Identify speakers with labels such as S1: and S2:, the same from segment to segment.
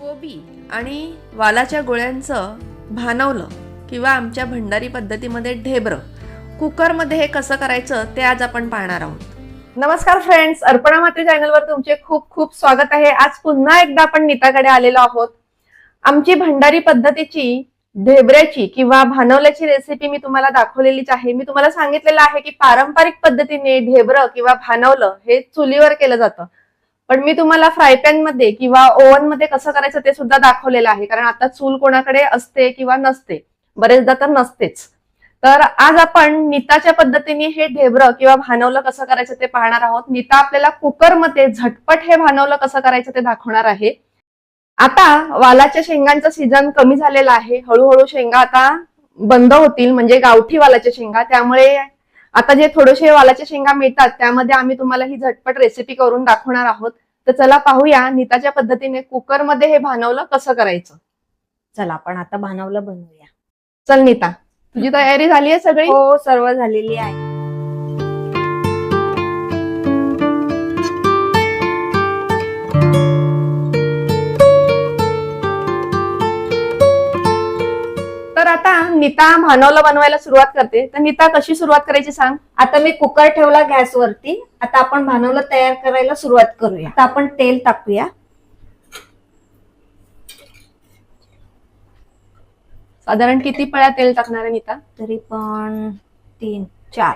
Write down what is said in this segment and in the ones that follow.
S1: कोबी आणि वालाच्या गोळ्यांचं भानवलं किंवा आमच्या भंडारी पद्धतीमध्ये ढेबरं. कुकरमध्ये हे कसं करायचं ते आज आपण पाहणार आहोत. नमस्कार फ्रेंड्स अर्पणा मात्री चॅनलवर तुमचे खूप खूप स्वागत आहे. आज पुन्हा एकदा आपण नीताकडे आलेलो आहोत. आमची भंडारी पद्धतीची ढेबऱ्याची किंवा भानवल्याची रेसिपी मी तुम्हाला दाखवलेलीच आहे. मी तुम्हाला सांगितलेलं आहे की पारंपरिक पद्धतीने ढेबरं किंवा भानवलं हे चुलीवर केलं जातं. पण मी तुम्हाला फ्राय पॅनमध्ये किंवा ओव्हनमध्ये कसं करायचं ते सुद्धा दाखवलेलं आहे. कारण आता चूल कोणाकडे असते किंवा नसते. बरेचदा तर नसतेच. तर आज आपण नीताच्या पद्धतीने हे ढेबरं किंवा भानवलं कसं करायचं ते पाहणार आहोत. नीता आपल्याला कुकरमध्ये झटपट हे भानवलं कसं करायचं ते दाखवणार आहे. आता वालाच्या शेंगांचा सीझन कमी झालेला आहे. हळूहळू शेंगा आता बंद होतील. म्हणजे गावठी वालाच्या शेंगा. त्यामुळे आता जे थोडेसे वालाच्या शेंगा मिळतात त्यामध्ये आम्ही तुम्हाला ही झटपट रेसिपी करून दाखवणार आहोत. तर चला पाहूया नीताच्या पद्धतीने कुकरमध्ये हे भानवलं कसं करायचं.
S2: चला आपण आता भानवलं बनवूया.
S1: चल नीता तुझी तयारी झाली आहे सगळी?
S2: हो सर्व झालेली आहे.
S1: आता नीता भानवलं बनवायला सुरुवात करते. तर नीता कशी सुरुवात करायची सांग?
S2: आता मी कुकर ठेवला गॅसवरती आता आपण भानवलं तयार करायला सुरुवात करूया. आता आपण तेल टाकूया.
S1: साधारण किती पळ्या तेल टाकणार आहे नीता?
S2: तरी पण तीन चार.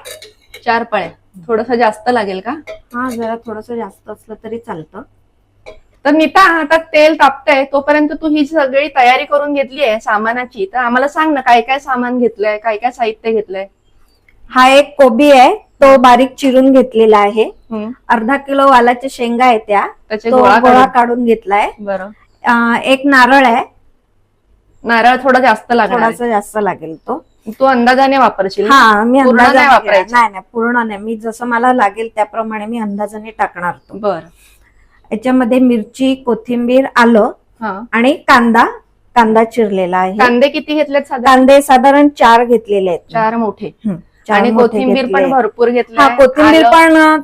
S1: चार पळ्या. थोडस जास्त लागेल का?
S2: हा जरा थोडस जास्त असलं तरी चालतं.
S1: तर नीता आता तेल तापतंय तोपर्यंत तू ही सगळी तयारी करून घेतली आहे सामानाची तर आम्हाला सांग ना काय काय सामान घेतलंय काय काय साहित्य घेतलंय?
S2: हा एक कोबी आहे तो बारीक चिरून घेतलेला आहे.
S1: हम्म,
S2: अर्धा किलो वालाच्या शेंगा आहे त्या
S1: त्याचे
S2: तो
S1: गोळा
S2: गोळा
S1: काढून.
S2: काढून घेतलाय.
S1: बरं.
S2: अं, एक नारळ आहे.
S1: नारळ थोडा जास्त लागणार
S2: थोडासा जास्त लागेल तो.
S1: आहे. तू अंदाजाने वापरशील? ना?
S2: हा मी
S1: पूर्ण
S2: अंदाजाने
S1: वापरायचं.
S2: नाही नाही पूर्ण नाही मी जसं मला लागेल त्याप्रमाणे मी अंदाजाने टाकणार तो.
S1: बरं.
S2: याच्यामध्ये मिरची कोथिंबीर आलं
S1: हा.
S2: आणि कांदा. कांदा चिरलेला आहे.
S1: कांदे किती घेतलेत साधारण?
S2: कांदे साधारण चार घेतलेले आहेत.
S1: चार मोठे.
S2: हं, चार
S1: आणि
S2: मोठे
S1: कोथिंबीर
S2: घेतले
S1: पण
S2: आहेत.
S1: भरपूर घेतली
S2: हा कोथिंबीर पण अं,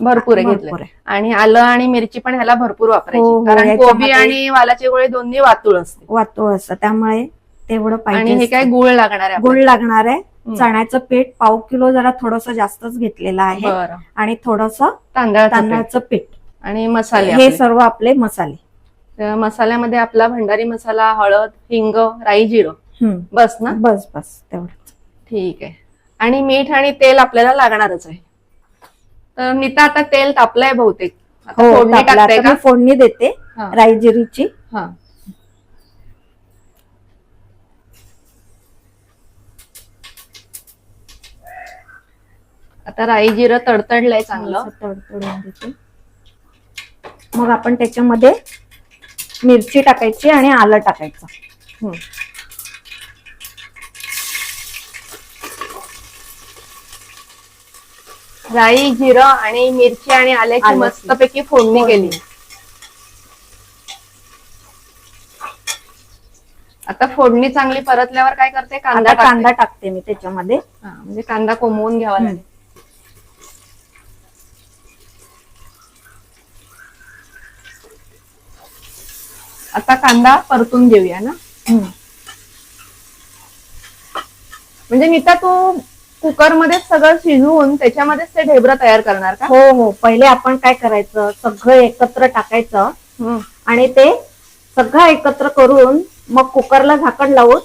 S1: भरपूर आहे
S2: भरपूर
S1: घेतले
S2: आहे.
S1: आणि आलं आणि मिरची पण ह्याला भरपूर
S2: हो,
S1: वापरायची.
S2: हो,
S1: कारण कोबी आणि वालाचे गोळे दोन्ही वातुळ असते
S2: वातोळ असतं. त्यामुळे तेवढं
S1: आणि हे
S2: पाहिजे
S1: काय
S2: असतं.
S1: गुळ लागणार आहे
S2: गुळ लागणार आहे.
S1: हं.
S2: चण्याचं पीठ पाव किलो जरा थोडस जास्तच घेतलेलं आहे.
S1: बरं.
S2: आणि थोडस
S1: तांदळाचं पीठ.
S2: तांदळाचं पीठ.
S1: आणि मसाले
S2: हे
S1: आपले.
S2: सर्व आपले मसाले.
S1: तर मसाल्यामध्ये आपला भंडारी मसाला हळद हिंग राई जिरं. बस ना?
S2: बस बस. तेवढंच.
S1: ठीक आहे. आणि मीठ आणि तेल आपल्याला लागणारच आहे. तर नीता आता तेल तापलंय बहुतेक. आता
S2: हो
S1: फोडणी
S2: टाकलं.
S1: टाकते
S2: आता
S1: का?
S2: मी फोडणी देते
S1: हा.
S2: राई जिरीची.
S1: हा. आता राई जिरं तडतडलंय चांगलं.
S2: असं तडतडून देते. मग आपण त्याच्यामध्ये मिरची टाकायची आणि आलं टाकायचं.
S1: राई जिरं आणि मिरची आणि आल्याची. मस्तपैकी फोडणी. केली आता फोडणी चांगली परतल्यावर काय करते कांदा
S2: कांदा
S1: टाकते.
S2: मी त्याच्यामध्ये
S1: म्हणजे कांदा कोंबवून घ्यावा लागेल आता कांदा परतून घेऊया ना. म्हणजे नीता तू कुकरमध्ये सगळं शिजवून त्याच्यामध्येच ते ढेबरं तयार करणार का?
S2: हो हो. पहिले आपण काय करायचं? सगळं एकत्र टाकायचं. आणि ते सगळं एकत्र करून मग कुकरला झाकण लावून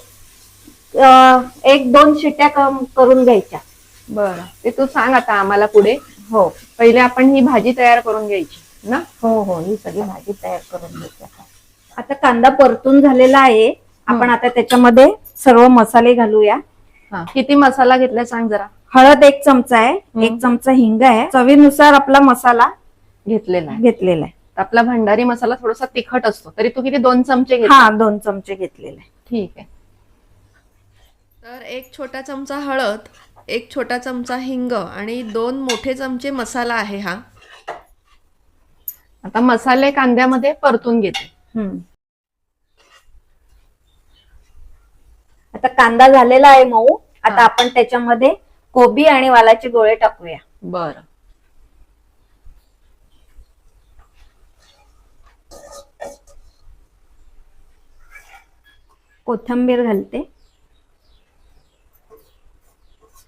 S2: अं, एक दोन शिट्या कम- करून घ्यायच्या.
S1: बरं. ते तू सांग आता आम्हाला पुढे.
S2: हो.
S1: पहिले आपण ही भाजी तयार करून घ्यायची ना?
S2: हो हो. ही सगळी भाजी तयार करून घ्यायची. आता. कांदा परतून झालेला आहे. आपण आता त्याच्यामध्ये सर्व मसाले घालूया.
S1: हा. किती मसाला घेतलाय सांग जरा.
S2: हळद एक चमचा आहे. एक चमचा हिंग आहे. चवीनुसार आपला मसाला
S1: घेतलेला आहे.
S2: घेतलेला आहे.
S1: आपला भंडारी मसाला थोडासा तिखट असतो. तरी तू किती? दोन चमचे घे
S2: हा दोन चमचे घेतलेले. आहे
S1: ठीक आहे. तर एक छोटा चमचा हळद एक छोटा चमचा हिंग आणि दोन मोठे चमचे मसाला आहे हा. आता मसाले कांद्यामध्ये परतून घेते.
S2: हम्म. आता कांदा झालेला आहे मऊ. आता. आपण त्याच्यामध्ये कोबी आणि वालाचे गोळे टाकूया.
S1: बरं.
S2: कोथिंबीर घालते.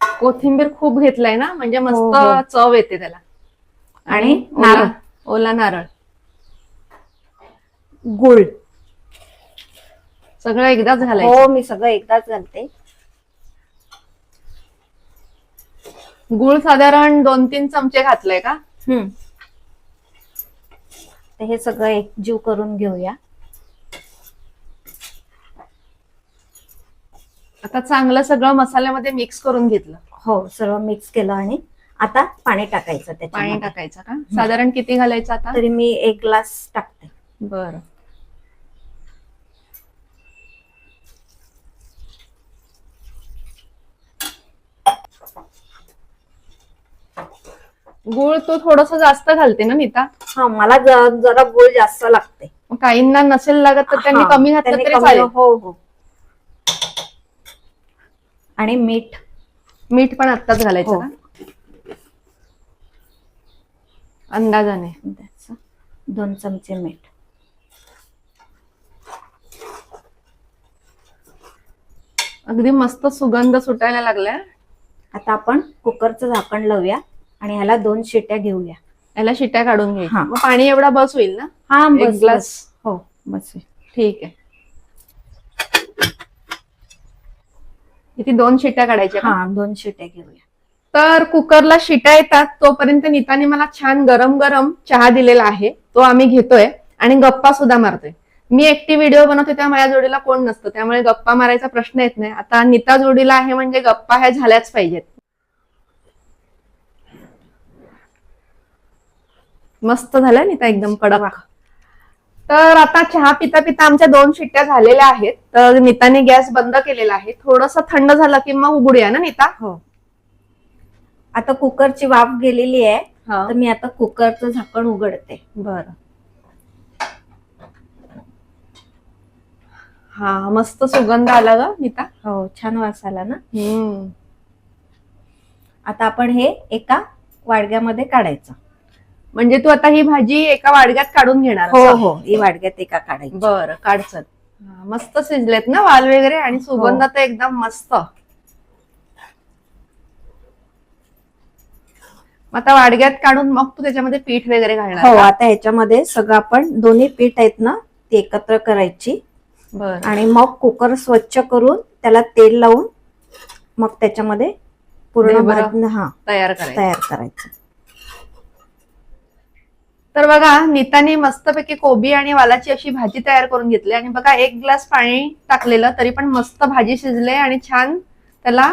S1: कोथिंबीर खूप घेतलाय ना? म्हणजे
S2: हो,
S1: मस्त
S2: हो.
S1: चव येते त्याला.
S2: आणि नारळ.
S1: ओला नारळ.
S2: गुळ.
S1: सगळं एकदाच घालायचं.
S2: हो मी सगळं एकदाच घालते.
S1: गुळ साधारण दोन तीन चमचे घातलंय का?
S2: हम्म. तर हे सगळं एकजीव करून घेऊया.
S1: आता चांगलं सगळं मसाल्यामध्ये मिक्स करून घेतलं.
S2: हो सर्व मिक्स केलं आणि आता पाणी टाकायचं
S1: पाणी
S2: त्याच्यामध्ये
S1: टाकायचं का? साधारण किती घालायचं आता?
S2: तरी मी एक ग्लास टाकते.
S1: बर. गुळ तू थोडस जास्त घालते ना नीता?
S2: हा मला ज- जरा गुळ जास्त लागते.
S1: मग काहींना नसेल लागत तर त्यांनी
S2: हा,
S1: कमी घातलं
S2: त्यांनी
S1: तरी
S2: कमी-
S1: चालेल.
S2: हो हो. आणि मीठ.
S1: मीठ पण आत्ताच घालायचं
S2: हो.
S1: का? अंदाजाने.
S2: दोन चमचे मीठ.
S1: अगदी मस्त सुगंध सुटायला लागलाय.
S2: आता आपण कुकरचं झाकण लावूया. आणि ह्याला दोन शिट्या घेऊया.
S1: याला शिट्या काढून घे.
S2: हा.
S1: पाणी एवढा बस होईल ना?
S2: हा
S1: एक
S2: बस
S1: ग्लास?
S2: बस. हो बस
S1: ठीक आहे. किती दोन शिट्ट्या काढायच्या का?
S2: हा दोन शिट्या घेऊया.
S1: तर कुकरला शिट्या येतात. तोपर्यंत नीताने मला छान गरम गरम चहा दिलेला आहे. तो आम्ही घेतोय आणि गप्पा सुद्धा मारतोय. मी एकटी व्हिडिओ बनवते तेव्हा माझ्या जोडीला कोण नसतं. त्यामुळे गप्पा मारायचा प्रश्न येत नाही. आता नीता जोडीला आहे म्हणजे गप्पा ह्या झाल्याच पाहिजेत. मस्त झाल्या नीता एकदम कडक. तर आता चहा पिता पिता आमच्या दोन शिट्ट्या झालेल्या आहेत. तर नीताने गॅस बंद केलेला आहे. थोडस थंड झालं की मग उघडूया ना नीता?
S2: हो. आता कुकरची वाफ गेलेली आहे. तर मी आता कुकरचं झाकण उघडते.
S1: बर. हा मस्त सुगंध आला ग नीता.
S2: हो छान वास आला ना?
S1: हम्म.
S2: आता आपण हे एका वाडग्यामध्ये काढायचं.
S1: म्हणजे तू आता ही भाजी एका वाडग्यात काढून घेणार
S2: हो
S1: असं?
S2: हो ही वाडग्यात एका काढायची.
S1: बरं काढचल. हा, मस्त शिजलेत ना वाल वगैरे आणि सुगंध
S2: हो.
S1: तर एकदम मस्त. मग आता वाडग्यात काढून मग तू त्याच्यामध्ये पीठ वगैरे घालणार
S2: हो
S1: का?
S2: आता ह्याच्यामध्ये सगळं आपण दोन्ही पीठ आहेत ना ती एकत्र करायची.
S1: बरं.
S2: आणि मग कुकर स्वच्छ करून त्याला तेल लावून मग त्याच्यामध्ये पूर्ण हा
S1: तयार करायचं.
S2: तयार करायचं.
S1: तर बघा नीताने मस्तपैकी कोबी आणि वालाची अशी भाजी तयार करून घेतली. आणि बघा एक ग्लास पाणी टाकलेलं तरी पण मस्त भाजी शिजले आणि छान त्याला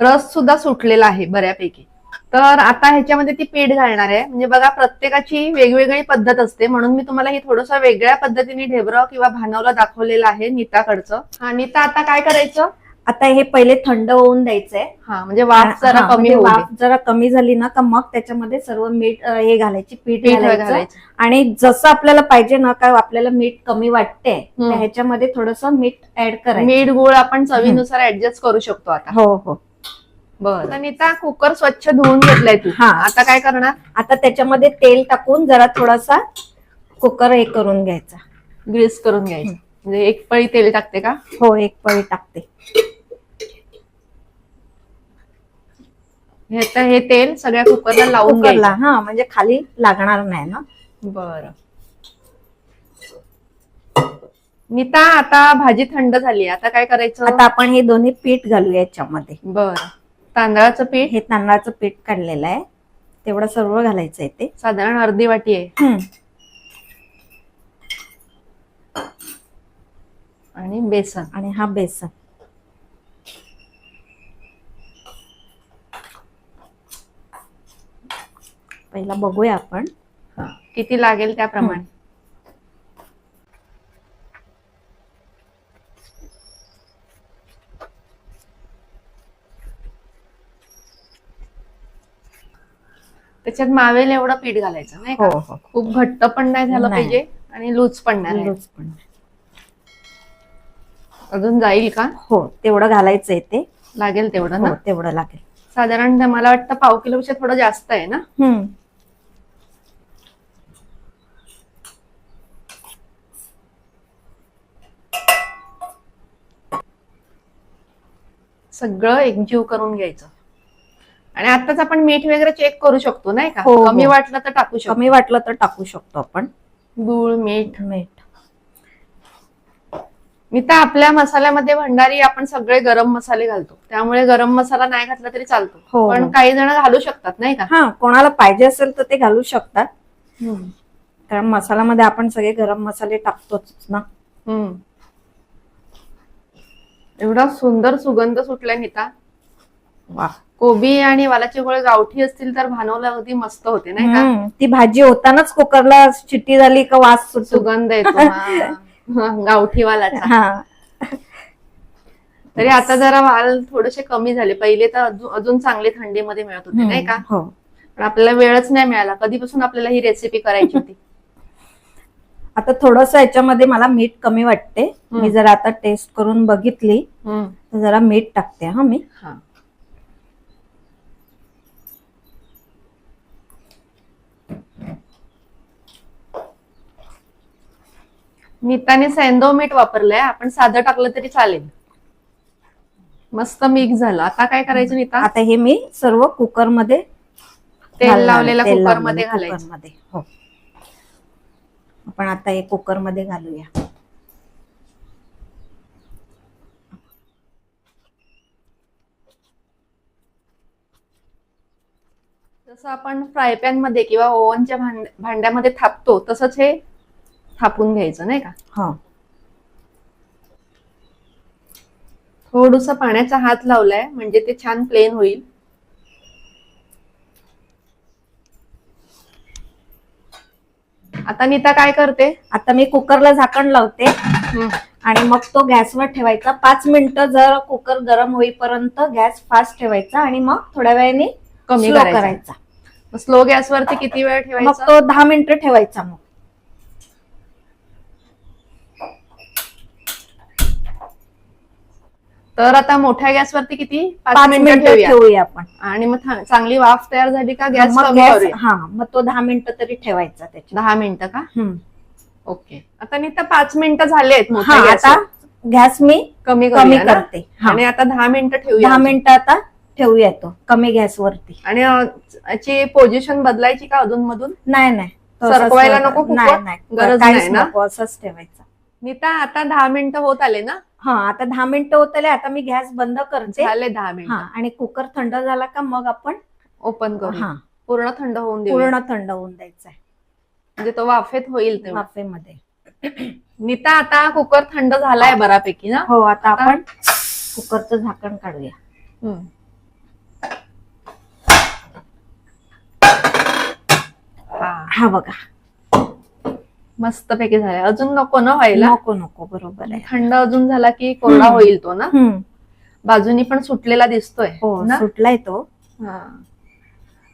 S1: रस सुद्धा सुटलेला आहे बऱ्यापैकी. तर आता ह्याच्यामध्ये ती पीठ घालणार आहे. म्हणजे बघा प्रत्येकाची वेगवेगळी पद्धत असते. म्हणून मी तुम्हाला ही थोडस वेगळ्या पद्धतीने ढेबरं किंवा भानवलं दाखवलेलं आहे नीताकडचं. हा नीता आता काय करायचं?
S2: आता हे पहिले थंड होऊन द्यायचंय.
S1: हा म्हणजे वाफ जरा
S2: हा,
S1: कमी
S2: म्हणजे
S1: होऊ दे.
S2: वाफ जरा कमी झाली ना का मग त्याच्यामध्ये सर्व मीठ अं, हे घालायची पीठ
S1: पीठ
S2: घालायचं.
S1: घालायचं.
S2: आणि जसं आपल्याला पाहिजे ना का आपल्याला मीठ कमी वाटते
S1: हम्म.
S2: तर ह्याच्यामध्ये थोडस मीठ ऍड करायचं.
S1: मीठ गुळ आपण चवीनुसार ऍडजस्ट करू शकतो आता.
S2: हो हो.
S1: बरं. तर नीता कुकर स्वच्छ धुवून घेतलाय तू.
S2: हा.
S1: आता काय करणार?
S2: आता त्याच्यामध्ये तेल टाकून जरा थोडासा कुकर हे करून घ्यायचा.
S1: ग्रीस करून घ्यायचं. म्हणजे एक पळी तेल टाकते का?
S2: हो एक पळी टाकते.
S1: हे तर हे तेल सगळ्या कुकरला लावून
S2: कुकरला
S1: घ्यायचं.
S2: हा म्हणजे खाली लागणार नाही ना?
S1: बर. नीता आता भाजी थंड झाली. आता काय करायचं?
S2: आता आपण हे दोन्ही पीठ घालूया याच्यामध्ये.
S1: बर. तांदळाचं पीठ?
S2: हे तांदळाचं पीठ काढलेलं आहे. तेवढं सर्व घालायचंय ते.
S1: साधारण अर्धी वाटी आहे.
S2: हम्म.
S1: आणि बेसन.
S2: आणि हा बेसन. पहिला बघूया आपण.
S1: हा. किती लागेल त्याप्रमाणे त्याच्यात मावेल एवढं पीठ घालायचं नाही का?
S2: हो हो.
S1: खूप घट्ट पण नाही झालं
S2: नाही.
S1: पाहिजे आणि लूज पण नाही
S2: लूज पण
S1: अजून जाईल का?
S2: हो तेवढं घालायचंय ते.
S1: लागेल तेवढं ना?
S2: हो तेवढं लागेल.
S1: साधारण मला वाटतं पाव किलोपेक्षा थोडं जास्त आहे ना?
S2: हम्म
S1: सगळं एकजीव करून घ्यायचं. आणि आताच आपण मीठ वगैरे चेक करू शकतो नाही का?
S2: हो, हो.
S1: कमी वाटलं तर टाकू शकतो.
S2: कमी वाटलं तर टाकू शकतो आपण.
S1: गुळ मीठ.
S2: मीठ.
S1: मी तर आपल्या मसाल्यामध्ये भंडारी आपण सगळे गरम मसाले घालतो. त्यामुळे गरम मसाला नाही घातला तरी चालतो.
S2: हो,
S1: पण. काही जण घालू शकतात नाही का?
S2: हा कोणाला पाहिजे असेल तर ते घालू शकतात. कारण मसाल्यामध्ये आपण सगळे गरम मसाले टाकतोच ना.
S1: हम्म. एवढा सुंदर सुगंध सुटलाय नीता.
S2: वा.
S1: कोबी आणि वालाचे गोळे गावठी असतील तर भानवला अगदी मस्त होते नाही का?
S2: हम्म, ती भाजी होतानाच कुकरला शिट्टी झाली का वास सुटतो.
S1: सुगंध येतो हा. हा, गावठी वालाचा.
S2: हा.
S1: तरी आता जरा वाल थोडेसे कमी झाले. पहिले तर अजून अजून चांगले थंडीमध्ये मिळत होते नाही का?
S2: हो.
S1: पण आपल्याला वेळच नाही मिळाला. कधीपासून आपल्याला ही रेसिपी करायची होती?
S2: आता थोडस याच्यामध्ये मला मीठ कमी वाटते. मी जर आता टेस्ट करून बघितली. तर जरा मीठ टाकते हा मी.
S1: नीताने सेंदो मीठ वापरलंय. आपण साधं टाकलं तरी चालेल. मस्त मिक्स झालं. आता काय करायचं नीता
S2: आता हे मी सर्व कुकरमध्ये
S1: तेल लावलेल्या कुकरमध्ये घालायचं.
S2: हो. आपण आता हे कुकरमध्ये घालूया.
S1: जसं आपण फ्राय पॅनमध्ये किंवा ओव्हनच्या भांड- भांड्यामध्ये थापतो तसंच हे थापून घ्यायचं नाही का?
S2: हो.
S1: थोडस पाण्याचा हात लावलाय म्हणजे ते छान प्लेन होईल. आता नीता काय करते
S2: आता मी कुकरला झाकण लावते. आणि मग तो गॅसवर ठेवायचा. पाच मिनिटं जर कुकर गरम होईपर्यंत गॅस फास्ट ठेवायचा आणि मग थोड्या वेळाने
S1: कमी करायचा. स्लो गॅसवरती किती वेळ
S2: मग
S1: ठेवायचा?
S2: तो दहा मिनिटं ठेवायचा मग.
S1: तर आता मोठ्या गॅसवरती किती?
S2: पाच
S1: मिनिटं ठेवूया.
S2: ठेवूया आपण.
S1: आणि मग था- चांगली वाफ तयार झाली का? गॅस
S2: मग
S1: कमी
S2: गॅस
S1: करूया.
S2: हा मग तो दहा मिनिटं तरी ठेवायचा त्याच्या
S1: दहा मिनिटं का. ओके. आता नीता पाच मिनिटं झालेत
S2: हा आता
S1: गॅसवर.
S2: गॅस मी
S1: कमी
S2: कमी
S1: करूया ना?
S2: करते. हा.
S1: आणि आता दहा मिनिटं ठेवूया
S2: दहा मिनिटं आता ठेवूया तो कमी गॅसवरती.
S1: आणि अ, याची पोझिशन बदलायची का अधून मधून?
S2: नाही नाही. तो असंच
S1: सरकवायला
S2: ठेवायचा.
S1: नको
S2: नाही
S1: कुकर?
S2: नाही.
S1: गरज
S2: काहीच
S1: नाही ना?
S2: नको असंच ठेवायचा.
S1: नीता आता दहा मिनिटं होत आले ना?
S2: हा आता दहा मिनिटं होत आले आता मी गॅस बंद करते.
S1: झाले दहा
S2: हा
S1: मिनिटं
S2: आणि कुकर थंड झाला का मग आपण
S1: ओपन करू.
S2: हा.
S1: पूर्ण थंड होऊन देऊ.
S2: पूर्ण थंड होऊन द्यायचा आहे.
S1: म्हणजे तो वाफेत होईल तेव्हा
S2: वाफेमध्ये.
S1: नीता आता कुकर थंड झालाय बऱ्यापैकी ना?
S2: हो आता? आपण कुकरचं झाकण काढूया.
S1: हम्म. हा.
S2: हा बघा.
S1: मस्त पैकी झालाय. अजून नको ना व्हायला?
S2: नको नको बरोबर आहे.
S1: थंड अजून झाला की कोरडा. होईल तो ना. बाजूनी पण सुटलेला दिसतोय
S2: हो सुटलाय तो.
S1: हा.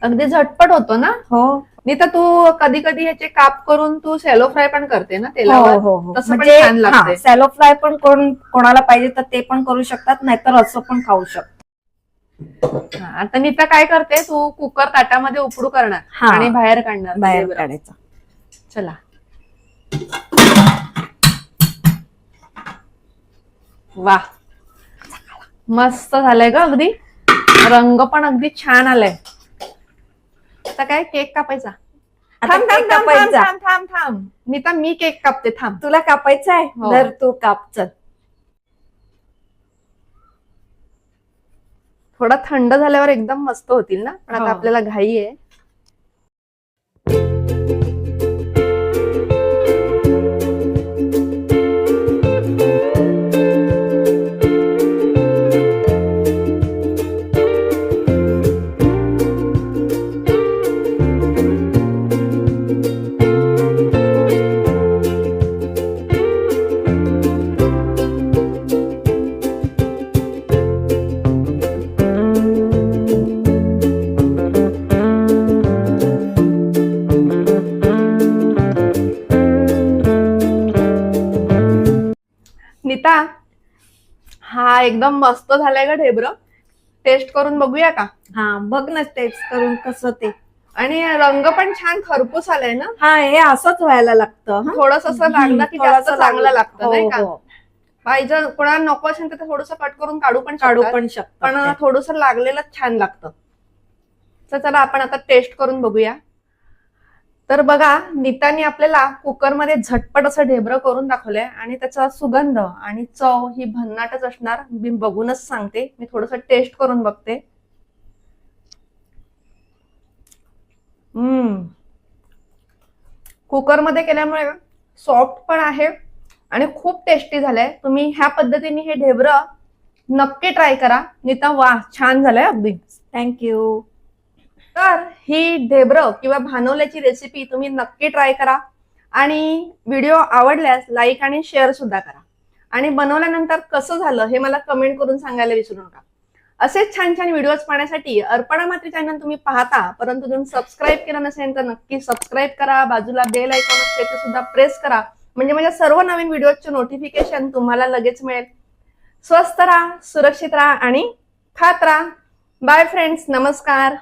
S1: अगदी झटपट होतो ना?
S2: हो.
S1: नीता तू कधी कधी ह्याचे काप करून तू सेलो फ्राय पण करते ना
S2: हो
S1: तेलावर?
S2: हो. हो म्हणजे
S1: छान लागते
S2: सॅलो फ्राय पण कोण कोणाला पाहिजे तर ते पण करू शकतात नाहीतर असं पण खाऊ शकतात.
S1: हा, आता नीता काय करते? तू कुकर ताटामध्ये उपडू करणार. आणि बाहेर काढणार
S2: बाहेर. काढायचा.
S1: चला. वा. मस्त झालंय ग अगदी. रंग पण अगदी छान आलाय. आता काय केक कापायचा.
S2: आता
S1: थांब
S2: केक
S1: थांब थांब थांब
S2: कापायचा.
S1: थांब थांब थांब. नीता मी केक कापते थांब.
S2: तुला कापायचा आहे?
S1: हो.
S2: तर तू काप चल.
S1: थोडा थंड झाल्यावर एकदम मस्त होतील ना? पण आता
S2: हो.
S1: आपल्याला घाई आहे. हा एकदम मस्त झालाय का ढेबर. टेस्ट करून बघूया का?
S2: हा बघ ना टेस्ट करून कसं ते.
S1: आणि रंग पण छान खरपूस आलाय ना?
S2: हा हे असंच व्हायला लागतं हं.
S1: थोडस असं लागलं की
S2: थोडंसं
S1: जास्त चांगलं लागतं
S2: हो,
S1: नाही का?
S2: हो.
S1: बाई जर कोणाला नको असेल तर थोडस कट करून काढू पण
S2: काढू
S1: शकतात.
S2: पण शकतो
S1: पण थोडस लागलेलं छान लागतं. तर चला आपण आता टेस्ट करून बघूया. तर बघा नीताने आपल्याला कुकरमध्ये झटपट असं ढेबरं करून दाखवलंय आणि त्याचा सुगंध आणि चव ही भन्नाटच असणार. मी बघूनच सांगते. मी थोडस टेस्ट करून बघते. हम्म. कुकरमध्ये केल्यामुळे सॉफ्ट पण आहे आणि खूप टेस्टी झालंय. तुम्ही ह्या पद्धतीने हे ढेबरं नक्की ट्राय करा. नीता वा छान झालंय अगदी.
S2: थँक्यू
S1: तर ही ढेबरं किंवा भानवल्याची रेसिपी तुम्ही नक्की ट्राय करा. आणि व्हिडिओ आवडल्यास लाईक आणि शेअर सुद्धा करा. आणि बनवल्यानंतर कसं झालं हे मला कमेंट करून सांगायला विसरू नका. असेच छान छान व्हिडिओज पाहण्यासाठी अर्पणा मात्री चॅनल तुम्ही पाहता परंतु तुम्ही सबस्क्राईब केलं नसेल तर नक्की सबस्क्राईब करा. बाजूला बेल आयकॉन असते ते सुद्धा प्रेस करा. म्हणजे माझ्या सर्व नवीन व्हिडिओचे नोटिफिकेशन तुम्हाला लगेच मिळेल. स्वस्त राहा सुरक्षित राहा आणि खात राहा. बाय फ्रेंड्स नमस्कार.